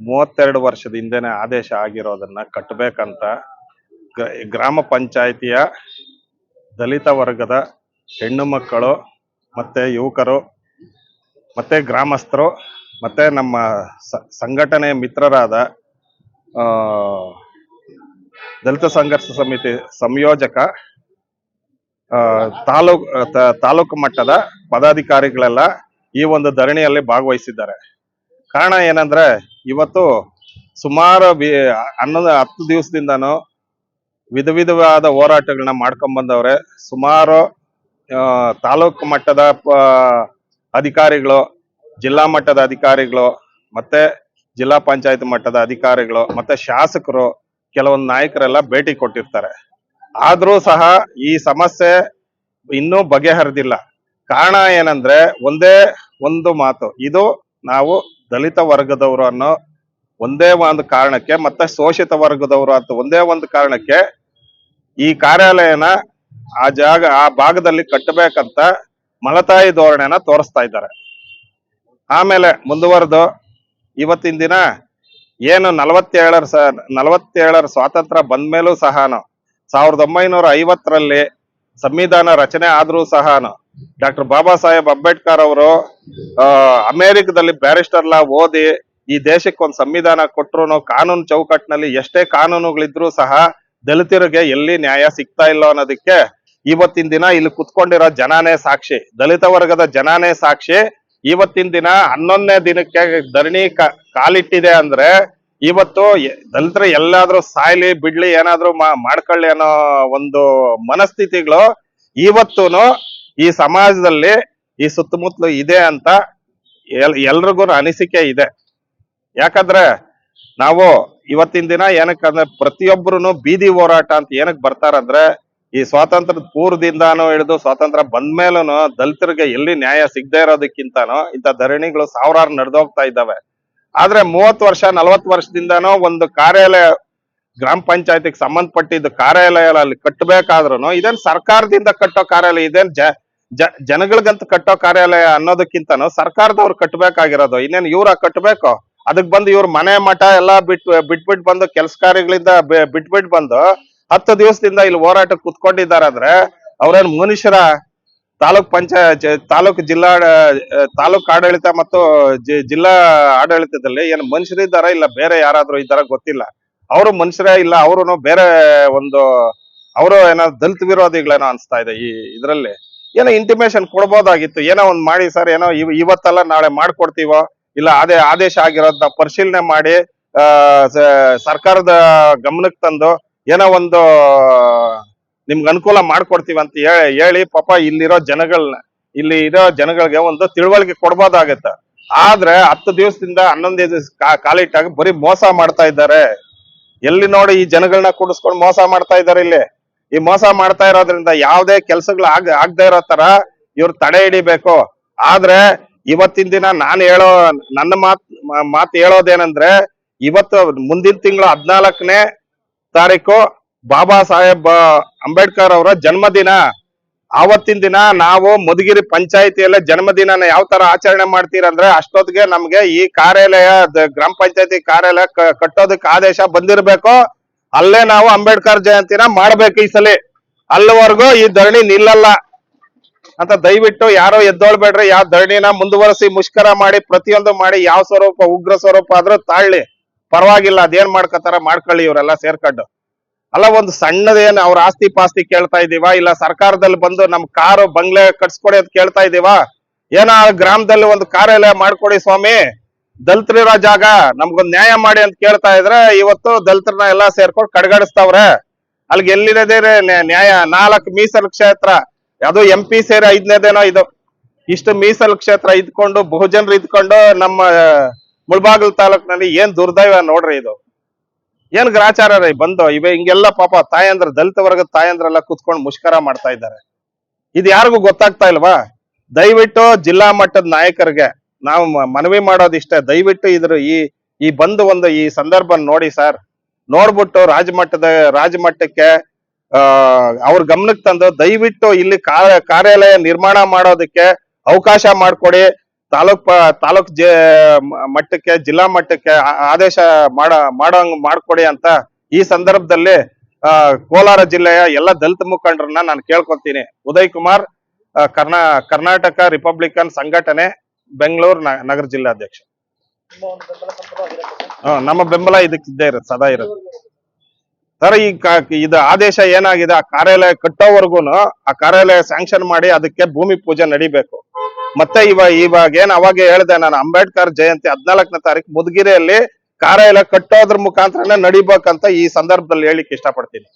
ಮೂವತ್ತೆರಡು ವರ್ಷದ ಹಿಂದೆನೆ ಆದೇಶ ಆಗಿರೋದನ್ನ ಕಟ್ಟಬೇಕಂತ ಗ್ರಾಮ ಪಂಚಾಯಿತಿಯ ದಲಿತ ವರ್ಗದ ಹೆಣ್ಣು ಮಕ್ಕಳು, ಮತ್ತೆ ಯುವಕರು, ಮತ್ತೆ ಗ್ರಾಮಸ್ಥರು, ಮತ್ತೆ ನಮ್ಮ ಸ- ಸಂಘಟನೆಯ ಮಿತ್ರರಾದ ದಲಿತ ಸಂಘರ್ಷ ಸಮಿತಿ ಸಂಯೋಜಕ ತಾಲೂಕ್ ತಾಲೂಕು ಮಟ್ಟದ ಪದಾಧಿಕಾರಿಗಳೆಲ್ಲ ಈ ಒಂದು ಧರಣಿಯಲ್ಲಿ ಭಾಗವಹಿಸಿದ್ದಾರೆ. ಕಾರಣ ಏನಂದ್ರೆ ಇವತ್ತು ಸುಮಾರು ಬಿ ಹನ್ನೊಂದು ಹತ್ತು ದಿವಸದಿಂದನೂ ವಿಧ ವಿಧವಾದ ಹೋರಾಟಗಳನ್ನ ಮಾಡ್ಕೊಂಡ್ ಬಂದವ್ರೆ. ಸುಮಾರು ತಾಲೂಕು ಮಟ್ಟದ ಅಧಿಕಾರಿಗಳು, ಜಿಲ್ಲಾ ಮಟ್ಟದ ಅಧಿಕಾರಿಗಳು, ಮತ್ತೆ ಜಿಲ್ಲಾ ಪಂಚಾಯತ್ ಮಟ್ಟದ ಅಧಿಕಾರಿಗಳು, ಮತ್ತೆ ಶಾಸಕರು, ಕೆಲವೊಂದು ನಾಯಕರೆಲ್ಲ ಭೇಟಿ ಕೊಟ್ಟಿರ್ತಾರೆ. ಆದ್ರೂ ಸಹ ಈ ಸಮಸ್ಯೆ ಇನ್ನೂ ಬಗೆಹರಿದಿಲ್ಲ. ಕಾರಣ ಏನಂದ್ರೆ ಒಂದೇ ಒಂದು ಮಾತು. ಇದು ನಾವು ದಲಿತ ವರ್ಗದವರು ಅನ್ನೋ ಒಂದೇ ಒಂದು ಕಾರಣಕ್ಕೆ, ಮತ್ತೆ ಶೋಷಿತ ವರ್ಗದವರು ಅಂತ ಒಂದೇ ಒಂದು ಕಾರಣಕ್ಕೆ ಈ ಕಾರ್ಯಾಲಯನ ಆ ಜಾಗ, ಆ ಭಾಗದಲ್ಲಿ ಕಟ್ಟಬೇಕಂತ ಮಲತಾಯಿ ಧೋರಣೆನ ತೋರಿಸ್ತಾ ಇದ್ದಾರೆ. ಆಮೇಲೆ ಮುಂದುವರೆದು, ಇವತ್ತಿನ ದಿನ ಏನು ನಲವತ್ತೇಳರ ಸ, ನಲವತ್ತೇಳರ ಸ್ವಾತಂತ್ರ್ಯ ಬಂದ್ಮೇಲೂ ಸಹನು, ಸಾವಿರದ ಒಂಬೈನೂರ ಐವತ್ತರಲ್ಲಿ ಸಂವಿಧಾನ ರಚನೆ ಆದ್ರೂ ಸಹನು ಡಾಕ್ಟರ್ ಬಾಬಾ ಸಾಹೇಬ್ ಅಂಬೇಡ್ಕರ್ ಅವರು ಅಮೆರಿಕದಲ್ಲಿ ಬ್ಯಾರಿಸ್ಟರ್ ಲಾ ಓದಿ ಈ ದೇಶಕ್ಕೆ ಒಂದು ಸಂವಿಧಾನ ಕೊಟ್ರು ಕಾನೂನು ಚೌಕಟ್ಟಿನಲ್ಲಿ ಎಷ್ಟೇ ಕಾನೂನುಗಳಿದ್ರು ಸಹ ದಲಿತರಿಗೆ ಎಲ್ಲಿ ನ್ಯಾಯ ಸಿಗ್ತಾ ಇಲ್ಲ ಅನ್ನೋದಕ್ಕೆ ಇವತ್ತಿನ ದಿನ ಇಲ್ಲಿ ಕುತ್ಕೊಂಡಿರೋ ಜನಾನೇ ಸಾಕ್ಷಿ, ದಲಿತ ವರ್ಗದ ಜನಾನೇ ಸಾಕ್ಷಿ. ಇವತ್ತಿನ ದಿನ ಹನ್ನೊಂದನೇ ದಿನಕ್ಕೆ ಧರಣಿ ಕಾಲಿಟ್ಟಿದೆ ಅಂದ್ರೆ ಇವತ್ತು ದಲಿತರು ಎಲ್ಲಾದ್ರೂ ಸಾಯ್ಲಿ, ಬಿಡ್ಲಿ ಏನಾದ್ರೂ ಮಾಡ್ಕೊಳ್ಳಿ ಅನ್ನೋ ಒಂದು ಮನಸ್ಥಿತಿಗಳು ಇವತ್ತೂನು ಈ ಸಮಾಜದಲ್ಲಿ ಈ ಸುತ್ತಮುತ್ತಲು ಇದೆ ಅಂತ ಎಲ್, ಎಲ್ರಿಗೂ ಅನಿಸಿಕೆ ಇದೆ. ಯಾಕಂದ್ರೆ ನಾವು ಇವತ್ತಿನ ದಿನ ಏನಕ್ಕಂದ್ರೆ ಪ್ರತಿಯೊಬ್ಬರು ಬೀದಿ ಹೋರಾಟ ಅಂತ ಏನಕ್ ಬರ್ತಾರಂದ್ರೆ ಈ ಸ್ವಾತಂತ್ರ್ಯದ ಪೂರ್ವದಿಂದಾನು ಹಿಡಿದು ಸ್ವಾತಂತ್ರ್ಯ ಬಂದ್ಮೇಲೂ ದಲಿತರಿಗೆ ಎಲ್ಲಿ ನ್ಯಾಯ ಸಿಗದೆ ಇರೋದಕ್ಕಿಂತಾನು ಇಂಥ ಧರಣಿಗಳು ಸಾವಿರಾರು ನಡೆದೋಗ್ತಾ ಇದ್ದಾವೆ. ಆದ್ರೆ ಮೂವತ್ತು ವರ್ಷ, ನಲವತ್ತು ವರ್ಷದಿಂದಾನು ಒಂದು ಕಾರ್ಯಾಲಯ, ಗ್ರಾಮ ಪಂಚಾಯತಿಗೆ ಸಂಬಂಧಪಟ್ಟಿದ್ದ ಕಾರ್ಯಾಲಯ ಅಲ್ಲಿ ಕಟ್ಟಬೇಕಾದ್ರೂ ಇದೇನ್ ಸರ್ಕಾರದಿಂದ ಕಟ್ಟೋ ಕಾರ್ಯಾಲಯ, ಇದೇನ್ ಜ ಜ, ಜನಗಳಿಗಂತ ಕಟ್ಟೋ ಕಾರ್ಯಾಲಯ ಅನ್ನೋದಕ್ಕಿಂತನೂ ಸರ್ಕಾರದವ್ರು ಕಟ್ಟಬೇಕಾಗಿರೋದು ಇನ್ನೇನು ಇವ್ರ ಕಟ್ಟಬೇಕು ಅದಕ್ ಬಂದು ಇವ್ರ ಮನೆ ಮಠ ಎಲ್ಲಾ ಬಿಟ್ ಬಿಟ್ಬಿಟ್ಟು ಬಂದು ಕೆಲಸ ಕಾರ್ಯಗಳಿಂದ ಬಿಟ್ಬಿಟ್ಟು ಬಿಟ್ಬಿಟ್ ಬಂದು ಹತ್ತು ದಿವಸದಿಂದ ಇಲ್ಲಿ ಹೋರಾಟ ಕುತ್ಕೊಂಡಿದ್ದಾರೆ ಅಂದ್ರೆ ಅವ್ರೇನ್ ಮನುಷ್ಯರ ತಾಲೂಕ್ ಪಂಚಾಯತ್ ತಾಲೂಕ್ ಜಿಲ್ಲಾ ತಾಲೂಕ್ ಆಡಳಿತ ಮತ್ತು ಜಿಲ್ಲಾ ಆಡಳಿತದಲ್ಲಿ ಏನ್ ಮನುಷ್ಯರಿದ್ದಾರ ಇಲ್ಲ ಬೇರೆ ಯಾರಾದ್ರೂ ಇದ್ದಾರ ಗೊತ್ತಿಲ್ಲ. ಅವರು ಮನುಷ್ಯರೇ ಇಲ್ಲ ಅವರು ಬೇರೆ ಒಂದು, ಅವರು ಏನೋ ದಲಿತ ವಿರೋಧಿಗಳೇನೋ ಅನ್ಸ್ತಾ ಇದೆ ಈ, ಇದ್ರಲ್ಲಿ. ಏನೋ ಇಂಟಿಮೇಶನ್ ಕೊಡ್ಬೋದಾಗಿತ್ತು. ಏನೋ ಒಂದ್ ಮಾಡಿ ಸರ್, ಏನೋ ಇವ್ ಇವತ್ತಲ್ಲ ನಾಳೆ ಮಾಡ್ಕೊಡ್ತೀವೋ? ಇಲ್ಲ, ಅದೇ ಆದೇಶ ಆಗಿರೋದನ್ನ ಪರಿಶೀಲನೆ ಮಾಡಿ ಸರ್ಕಾರದ ಗಮನಕ್ಕೆ ತಂದು ಏನೋ ಒಂದು, ನಿಮ್ಗೆ ಅನುಕೂಲ ಮಾಡ್ಕೊಡ್ತೀವಿ ಅಂತ ಹೇಳಿ ಪಾಪ ಇಲ್ಲಿರೋ ಜನಗಳನ್ನ ಇಲ್ಲಿ ಇರೋ ಜನಗಳಿಗೆ ಒಂದು ತಿಳುವಳಿಕೆ ಕೊಡ್ಬೋದಾಗತ್ತೆ. ಆದ್ರೆ ಹತ್ತು ದಿವಸದಿಂದ ಹನ್ನೊಂದು ದಿವಸ ಕಾಲಿಟ್ಟಾಗ ಬರೀ ಮೋಸ ಮಾಡ್ತಾ ಇದ್ದಾರೆ. ಎಲ್ಲಿ ನೋಡಿ ಈ ಜನಗಳನ್ನ ಕೂಡಿಸ್ಕೊಂಡು ಮೋಸ ಮಾಡ್ತಾ ಇದ್ದಾರೆ ಇಲ್ಲಿ? ಈ ಮೋಸ ಮಾಡ್ತಾ ಇರೋದ್ರಿಂದ ಯಾವ್ದೇ ಕೆಲ್ಸಗಳು ಆಗ, ಆಗದೆ ಇರೋ ತರ ಇವ್ರು ತಡೆ ಹಿಡಿಬೇಕು. ಆದ್ರೆ ಇವತ್ತಿನ ದಿನ ನಾನು ಹೇಳೋ, ನನ್ನ ಮಾತ್ ಮಾತು ಹೇಳೋದೇನಂದ್ರೆ ಇವತ್ತು ಮುಂದಿನ ತಿಂಗಳು ಹದ್ನಾಲ್ಕನೇ ತಾರೀಕು ಬಾಬಾ ಸಾಹೇಬ್, ಅಂಬೇಡ್ಕರ್ ಅವರ ಜನ್ಮದಿನ. ಆವತ್ತಿನ ದಿನ ನಾವು ಮಧುಗಿರಿ ಪಂಚಾಯತಿಯಲ್ಲೇ ಜನ್ಮದಿನ ಯಾವ ತರ ಆಚರಣೆ ಮಾಡ್ತೀರಂದ್ರೆ ಅಷ್ಟೊತ್ತಿಗೆ ನಮ್ಗೆ ಈ ಕಾರ್ಯಾಲಯ ಗ್ರಾಮ ಪಂಚಾಯತಿ ಕಾರ್ಯಾಲಯ ಕಟ್ಟೋದಕ್ಕೆ ಆದೇಶ ಬಂದಿರ್ಬೇಕು. ಅಲ್ಲೇ ನಾವು ಅಂಬೇಡ್ಕರ್ ಜಯಂತಿನ ಮಾಡ್ಬೇಕು ಈ ಸಲ. ಅಲ್ಲಿವರೆಗೂ ಈ ಧರಣಿ ನಿಲ್ಲಲ್ಲ. ಅಂತ ದಯವಿಟ್ಟು ಯಾರೋ ಎದ್ದೋಳ್ಬೇಡ್ರಿ, ಯಾವ ಧರಣಿನ ಮುಂದುವರಿಸಿ ಮುಷ್ಕರ ಮಾಡಿ, ಪ್ರತಿಯೊಂದು ಮಾಡಿ, ಯಾವ ಸ್ವರೂಪ, ಉಗ್ರ ಸ್ವರೂಪ ಆದ್ರೂ ತಾಳ್ಲಿ. ಪರವಾಗಿಲ್ಲ, ಅದೇನ್ ಮಾಡ್ಕೋತಾರ ಮಾಡ್ಕೊಳ್ಳಿ ಇವರೆಲ್ಲ ಸೇರ್ಕೊಂಡು. ಅಲ್ಲ, ಒಂದು ಸಣ್ಣದೇನು ಅವ್ರ ಆಸ್ತಿ ಪಾಸ್ತಿ ಕೇಳ್ತಾ ಇದೀವ ಇಲ್ಲ, ಸರ್ಕಾರದಲ್ಲಿ ಬಂದು ನಮ್ ಕಾರು ಬಂಗ್ಲೆ ಕಟ್ಸ್ಕೊಡಿ ಅಂತ ಕೇಳ್ತಾ ಇದೀವ ಏನೋ, ಗ್ರಾಮದಲ್ಲಿ ಒಂದು ಕಾರ್ಯಾಲಯ ಮಾಡ್ಕೊಡಿ ಸ್ವಾಮಿ. ದಲಿತರಿರೋ ಜಾಗ ನಮ್ಗೊಂದ್ ನ್ಯಾಯ ಮಾಡಿ ಅಂತ ಕೇಳ್ತಾ ಇದ್ರೆ ಇವತ್ತು ದಲಿತರನ್ನ ಎಲ್ಲಾ ಸೇರ್ಕೊಂಡು ಕಡ್ಗಾಡಿಸ್ತಾವ್ರೆ. ಅಲ್ಲಿಗೆ ಎಲ್ಲಿರೋದೇ ನ್ಯಾಯ? ನಾಲ್ಕು ಮೀಸಲು ಕ್ಷೇತ್ರ. ಅದು ಎಂ ಪಿ ಸೇರಿ ಐದನೇದೇನೋ ಇದು. ಇಷ್ಟು ಮೀಸಲು ಕ್ಷೇತ್ರ ಇದ್ಕೊಂಡು, ಬಹುಜನರು ಇದ್ಕೊಂಡು ನಮ್ಮ ಮುಳಬಾಗಿಲು ತಾಲೂಕಿನಲ್ಲಿ ಏನ್ ದುರ್ದೈವ ನೋಡ್ರಿ ಇದು. ಏನ್ ಗ್ರಾಚಾರ ಬಂದು, ಇವೆ ಹಿಂಗೆಲ್ಲ ಪಾಪ ತಾಯಂದ್ರ ದಲಿತ ವರ್ಗದ ತಾಯಂದ್ರೆಲ್ಲ ಕುತ್ಕೊಂಡು ಮುಷ್ಕರ ಮಾಡ್ತಾ ಇದ್ದಾರೆ. ಇದು ಯಾರಿಗೂ ಗೊತ್ತಾಗ್ತಾ ಇಲ್ವಾ? ದಯವಿಟ್ಟು ಜಿಲ್ಲಾ ಮಟ್ಟದ ನಾಯಕರಿಗೆ ನಾವು ಮನವಿ ಮಾಡೋದಿಷ್ಟೇ ದಯವಿಟ್ಟು ಇದ್ರ ಈ ಈ ಬಂದು ಒಂದು ಈ ಸಂದರ್ಭ ನೋಡಿ ಸರ್. ನೋಡ್ಬಿಟ್ಟು ರಾಜಮಟ್ಟದ, ರಾಜಮಟ್ಟಕ್ಕೆ ಅವ್ರ ಗಮನಕ್ಕೆ ತಂದು ದಯವಿಟ್ಟು ಇಲ್ಲಿ ಕಾರ್ಯಾಲಯ ನಿರ್ಮಾಣ ಮಾಡೋದಕ್ಕೆ ಅವಕಾಶ ಮಾಡ್ಕೊಡಿ. ತಾಲೂಕ್ ತಾಲೂಕ್ ಜೆ ಮಟ್ಟಕ್ಕೆ, ಜಿಲ್ಲಾ ಮಟ್ಟಕ್ಕೆ ಆದೇಶ ಮಾಡ, ಮಾಡೋಂಗ್ ಮಾಡ್ಕೊಡಿ ಅಂತ ಈ ಸಂದರ್ಭದಲ್ಲಿ ಕೋಲಾರ ಜಿಲ್ಲೆಯ ಎಲ್ಲ ದಲಿತ ಮುಖಂಡರನ್ನ ನಾನು ಕೇಳ್ಕೊತೀನಿ ಉದಯ್ ಕುಮಾರ್ ಕರ್ನಾ, ಕರ್ನಾಟಕ ರಿಪಬ್ಲಿಕನ್ ಸಂಘಟನೆ ಬೆಂಗಳೂರು ನಗರ ಜಿಲ್ಲಾಧ್ಯಕ್ಷ. ನಮ್ಮ ಬೆಂಬಲ ಇದಕ್ಕೆ ಇದ್ದೇ ಇರುತ್ತೆ ಸದಾ ಇರುತ್ತೆ ಸರ್, ಈ ಇದು ಆದೇಶ ಏನಾಗಿದೆ? ಆ ಕಾರ್ಯಾಲಯ ಕಟ್ಟೋವರೆಗು ಆ ಕಾರ್ಯಾಲಯ ಸ್ಯಾಂಕ್ಷನ್ ಮಾಡಿ ಅದಕ್ಕೆ ಭೂಮಿ ಪೂಜೆ ನಡಿಬೇಕು. ಮತ್ತೆ ಇವಾಗ ಇವಾಗ ಏನ್ ಅವಾಗ ಹೇಳಿದೆ ನಾನು, ಅಂಬೇಡ್ಕರ್ ಜಯಂತಿ ಹದ್ನಾಲ್ಕನೇ ತಾರೀಕು ಮುದಗಿರಿಯಲ್ಲಿ ಕಾರ್ಯಾಲಯ ಕಟ್ಟೋದ್ರ ಮುಖಾಂತರನೇ ನಡಿಬೇಕಂತ ಈ ಸಂದರ್ಭದಲ್ಲಿ ಹೇಳಿಕ್ ಇಷ್ಟಪಡ್ತೀನಿ.